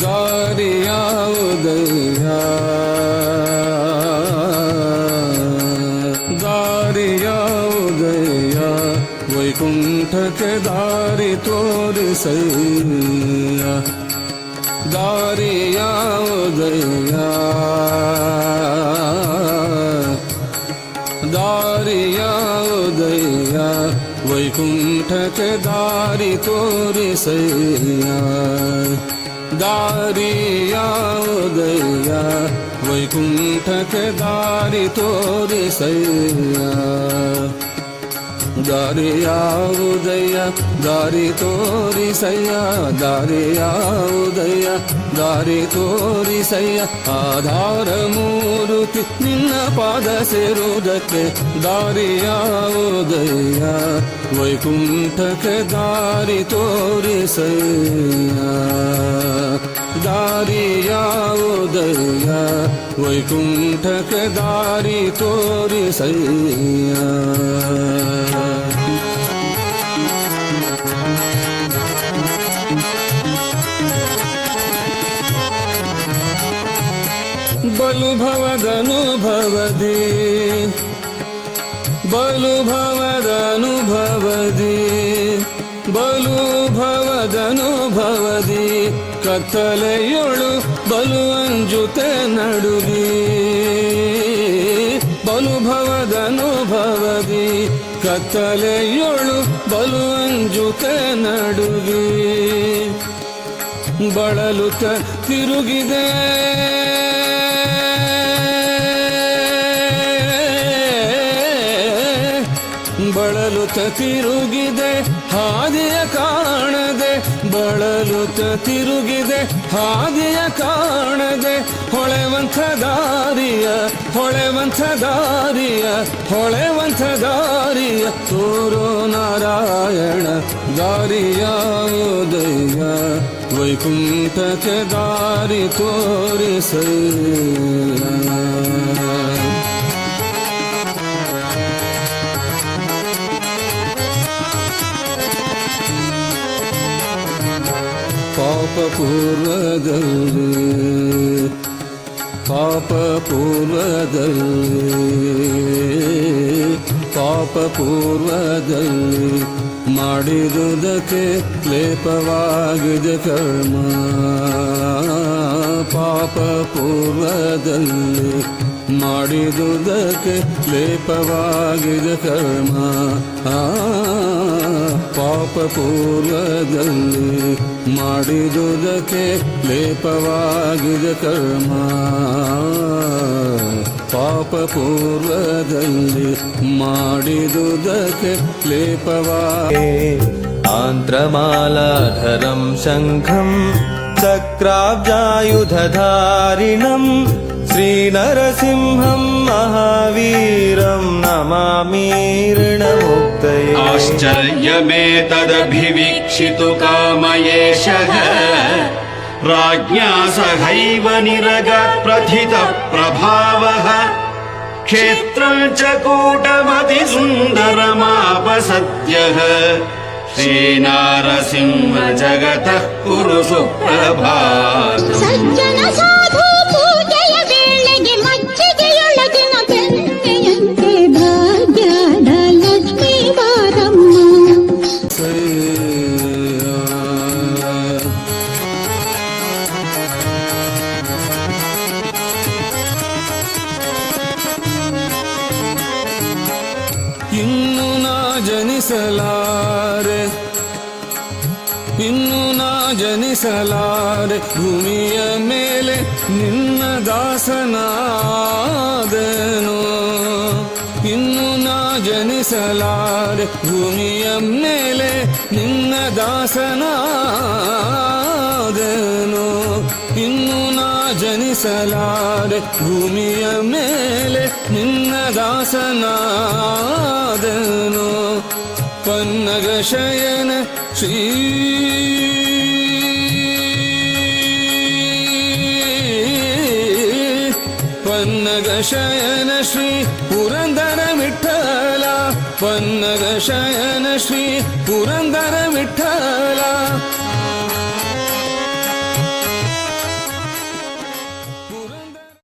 गौरिया उदैया गौरिया उदैया वैकुंठ के दारी तोर सैया। गौरिया उदैया दारिया उदैया वैकुंठ के दारी तोरी सैया। ದಾರಿಯ ಉದಯ ವೈಕುಂಠಕ್ಕೆ ದಾರಿ ತೋರಿಸಯ್ಯ ದಾರಿಯ ಉದಯ ದಾರಿ ತೋರಿಸಯ್ಯ ದಾರಿಯ ಉದಯ ದಾರಿ ತೋರಿಸಯ್ಯ ಆಧಾರ ಮೂರುತಿ ನಿನ್ನ ಪಾದ ಸೇರುವುದಕ್ಕೆ ದಾರಿಯ ಉದಯ ವೈಕುಂಠಕ್ಕೆ ದಾರಿ ತೋರಿಸಯ್ಯ ದಾರಿಯ ಉದಯ ವೈಕುಂಠಕ್ಕೆ ದಾರಿ ತೋರಿಸಯ್ಯ ಬಲು ಭವದನುಭವದಿ ಬಲು ಭವದನುಭವದಿ ಬಲು ಭವದನುಭವದಿ ಕತ್ತಲೆಯೊಳು ಬಲು ಅಂಜುತೆ ನಡುಗಿ ಬಲು ಕತ್ತಲೆಯೊಳು ಬಲು ಅಂಜುತೆ ನಡುಗಿ ಬಳಲುತ್ತ ತಿರುಗಿದೆ. ಬಳಲುತ್ತ ತಿರುಗಿದೆ, ಹಾದಿಯ ಕಾಣದೆ, ಬಳಲುತ ತಿರುಗಿದೆ, ಹಾದಿಯ ಕಾಣದೆ, ಹೊಳೆವಂಥ ದಾರಿಯ ಹೊಳೆವಂಥ ದಾರಿಯ ಹೊಳೆವಂಥ ದಾರಿಯ, ತೋರೋ ನಾರಾಯಣ ದಾರಿಯ ಉದಯ, ವೈಕುಂಠಕ್ಕೆ ದಾರಿ ತೋರಿಸಯ್ಯ ಪೂರ್ವದಲ್ಲಿ ಪಾಪ ಪೂರ್ವದಲ್ಲಿ ಪಾಪ ಪೂರ್ವದಲ್ಲಿ ಮಾಡಿದುದಕ್ಕೆ ಲೇಪವಾಗಿದೆ ಕರ್ಮ. ಪಾಪ ಪೂರ್ವದಲ್ಲಿ ಮಾಡಿದುದಕ್ಕೆ ಲೇಪವಾಗಿದೆ ಕರ್ಮ. ಆ ಪೂರ್ವದಲ್ಲಿ ಮಾಡಿದುದಕ್ಕೆ ಲೇಪವಾಗಿದೆ ಕರ್ಮ ಪಾಪ ಪೂರ್ವದಲ್ಲಿ ಮಾಡಿದುದಕ್ಕೆ ಲೇಪವಾಗಿ आन्त्रमालाधरं शङ्खं चक्राब्जायुधधारिणम् श्रीनरसिंहं महावीरं नमामीर्णमुक्तये आश्चर्यमेतदभिवीक्षितु कामयेशः। राज्ञा सहैव निरगप्रथितप्रभावः क्षेत्रम् च कूटमतिसुन्दरमापसद्यः। श्रीनारसिंह जगतः कुरु सुप्रभातम् ಇನ್ನು ನಾ ಜನಿಸಲಾರೆ. ಇನ್ನು ನಾ ಜನಿಸಲಾರೆ. ಭೂಮಿಯ ಮೇಲೆ ನಿನ್ನ ದಾಸನಾದನು. ಇನ್ನು ನಾ ಜನಿಸಲಾರೆ. ಭೂಮಿಯ ಮೇಲೆ ನಿನ್ನ ದಾಸನಾದನು. ಜನಿಸಲಾರೆ, ಭೂಮಿಯ ಮೇಲೆ ನಿನ್ನ ದಾಸನಾದನು. ಪನ್ನಗ ಶಯನ ಶ್ರೀ ಪನ್ನಗ ಶಯನ ಶ್ರೀ ಪುರಂದರ ವಿಠಲ, ಪನ್ನಗ ಶಯನ ಶ್ರೀ ಪುರಂದರ ವಿಠಲ.